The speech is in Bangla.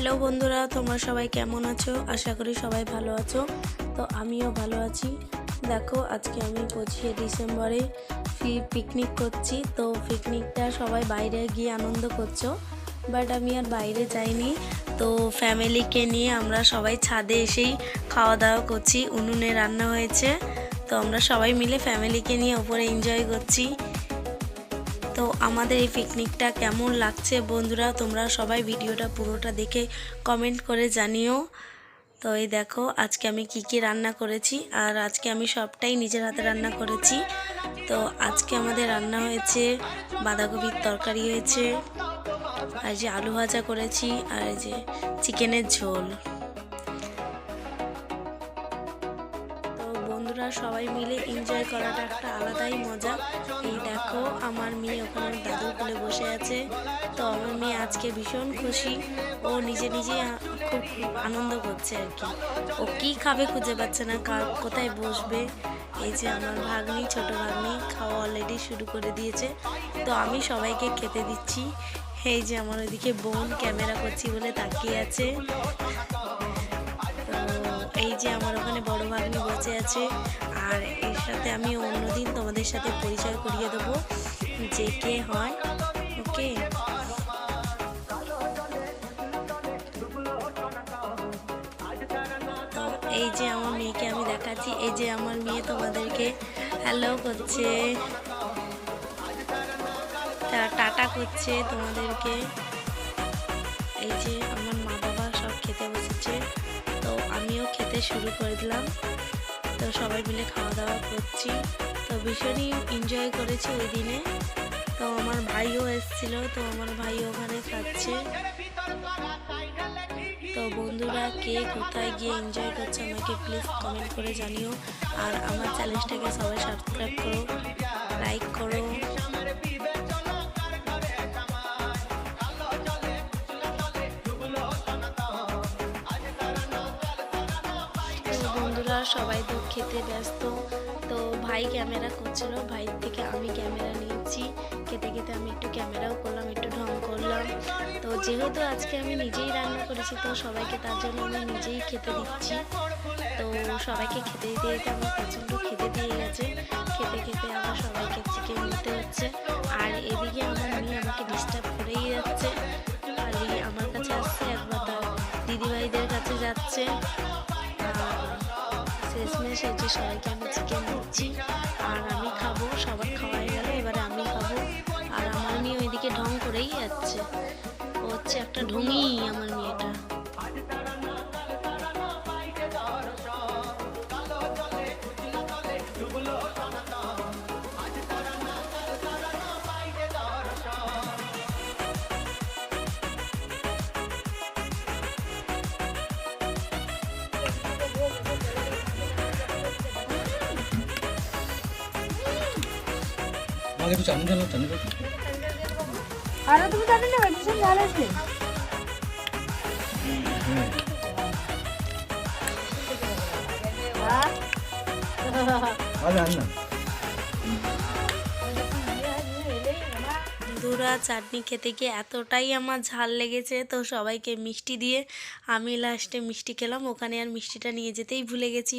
হ্যালো বন্ধুরা, তোমরা সবাই কেমন আছো? আশা করি সবাই ভালো আছো। তো আমিও ভালো আছি। দেখো, আজকে আমি পঁচিশে ডিসেম্বরে পিকনিক করছি। তো পিকনিকটা সবাই বাইরে গিয়ে আনন্দ করছ। বাট আমি আর বাইরে যাইনি। তো ফ্যামিলিকে নিয়ে আমরা সবাই ছাদে এসেই খাওয়া দাওয়া করছি। উনুনে রান্না হয়েছে। তো আমরা সবাই মিলে ফ্যামিলিকে নিয়ে ওপরে এনজয় করছি। তো আমাদের এই পিকনিকটা কেমন লাগছে? বন্ধুরা, তোমরা সবাই ভিডিওটা পুরোটা দেখে কমেন্ট করে জানিও। তো এই দেখো, আজকে আমি কি কি রান্না করেছি আর আজকে আমি সবটাই নিজের হাতে রান্না করেছি। তো আজকে আমাদের রান্না হয়েছে, বাঁধাকপির তরকারি হয়েছে, আর যে আলু ভাজা করেছি, আর যে চিকেনের ঝোল। বন্ধুরা সবাই মিলে এনজয় করাটা একটা আলাদাই মজা। এই দেখো, আমার মেয়ে ওখানে দাদুর কোলে বসে আছে। তো আমার মেয়ে আজকে ভীষণ খুশি। ও নিজে নিজে খুব আনন্দ করছে আর কি। ও কি খাবে খুঁজে পাচ্ছে না কোথায় বসবে? এই যে আমার ভাগ্নি, ছোট ভাগ্নি, খাওয়া অলরেডি শুরু করে দিয়েছে। তো আমি সবাইকে খেতে দিচ্ছি। এই যে আমার ওইদিকে বোন ক্যামেরা করছি বলে তাকিয়ে আছে। এই যে আমার ওখানে বড় ভাগ্নি বসে আছে। আর এর সাথে আমি অন্যদিন তোমাদের সাথে পরিচয় করিয়ে দেবো যে কে হয়, ওকে? এই যে আমার মেয়েকে আমি দেখাচ্ছি, এই যে আমার মেয়ে তোমাদেরকে হ্যালো করছে। টাটা করছে তোমাদেরকে। এই যে আমার মা বাবা সব খেতে বসেছে। খেতে শুরু করে দিলাম। তো সবাই মিলে খাওয়া দাওয়া করছি। তো ভীষণই এনজয় করেছি ওই দিনে। তো আমার ভাইও এসেছিল, তো আমার ভাই ওখানে খাচ্ছে। তো বন্ধুরা, কে কোথায় গিয়ে এনজয় করছে আমাকে প্লিজ কমেন্ট করে জানিও। আর আমার চ্যানেলটাকে সবাই সাবস্ক্রাইব করো লাইক করো। সবাই তো খেতে ব্যস্ত। তো ভাই ক্যামেরা করছিল ভাইয়ের থেকে আমি ক্যামেরা নিয়েছি। খেতে খেতে আমি একটু ক্যামেরাও করলাম, একটু ঢং করলাম। তো যেহেতু আজকে আমি নিজেই রান্না করেছি, তো সবাইকে তার জন্য আমি নিজেই খেতে দিচ্ছি। তো সবাইকে খেতে দিতে আমার প্রচণ্ড খেতে দিয়ে গেছে। খেতে খেতে আবার সবাইকে চিকেন দিতে হচ্ছে। আর এদিকে আমার মেয়ে আমাকে ডিস্টার্ব করেই যাচ্ছে। খালি আমার কাছে আসছে, একবার দিদিভাইদের কাছে যাচ্ছে। আর শেষমেশ হচ্ছে সবাইকে আমি চিকেন দিচ্ছি, আর আমি খাব, সবার খাওয়া হয়ে গেল, এবারে আমি খাব। আর আমার মেয়ে ওইদিকে ঢং করেই যাচ্ছে। ও হচ্ছে একটা ঢঙি আমার আমাকে একটু চাটনি ঢালো চাটনি ঢালো। আরে তুমি ভীষণ আছে। বন্ধুরা চাটনি খেতে গিয়ে এতটাই আমার ঝাল লেগেছে তো সবাইকে মিষ্টি দিয়ে আমি লাস্টে মিষ্টি খেলাম ওখানে আর মিষ্টিটা নিয়ে যেতেই ভুলে গেছি।